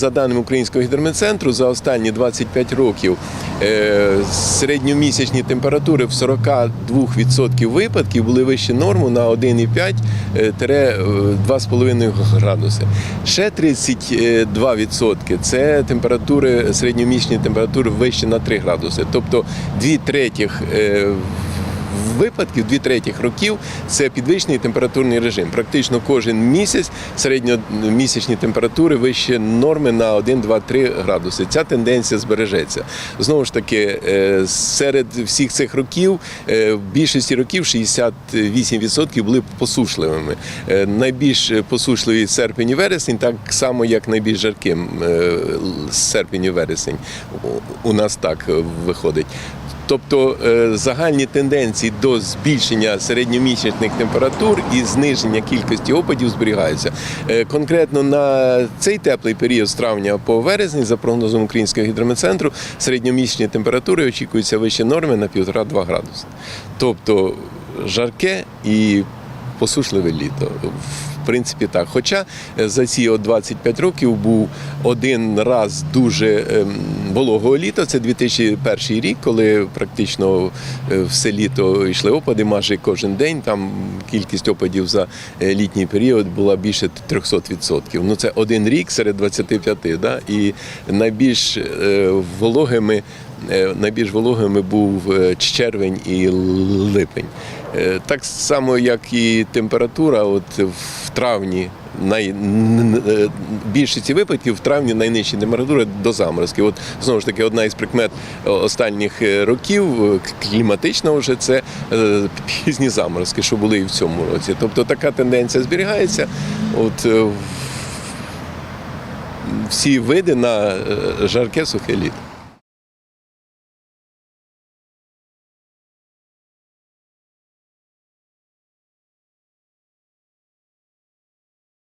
За даними Українського гідрометцентру, за останні 25 років е, середньомісячні температури в 42% випадків були вищі норму на 1,5-2,5 градуси. Ще 32% це температури, середньомісячні температури вищі на 3 градуси. Тобто дві третіх е, випадків, дві третіх років це підвищений температурний режим. Практично кожен місяць середньомісячні температури вище норми на 1, 2, 3 градуси. Ця тенденція збережеться. Знову ж таки, е, серед всіх цих років е, в більшості років 68% були посушливими. Е, Найбільш посушливий серпень і вересень, так само як найбільш жарким серпень і вересень. У- нас так виходить. Тобто е, загальні тенденції до збільшення середньомісячних температур і зниження кількості опадів зберігаються. Е, Конкретно на цей теплий період з травня по вересень, за прогнозом Українського гідрометцентру, середньомісячні температури очікуються вище норми на 1,5-2 градуси. Тобто жарке і посушливе літо. В принципі, так. Хоча е, за ці от 25 років був один раз дуже ем, вологого літа. Це 2001 рік, коли практично е, все літо йшли опади майже кожен день. Там кількість опадів за е, літній період була більше 300%. Ну це один рік серед 25, да? і найбільш вологими. Е, Найбільш вологими був е, червень і липень. Е, Так само, як і температура, от в травні най... більшості випадків в травні найнижчі температури до заморозків. От знову ж таки, одна із прикмет останніх років кліматична вже це пізні заморозки, що були і в цьому році. Тобто така тенденція зберігається. От всі види на жарке сухе літо.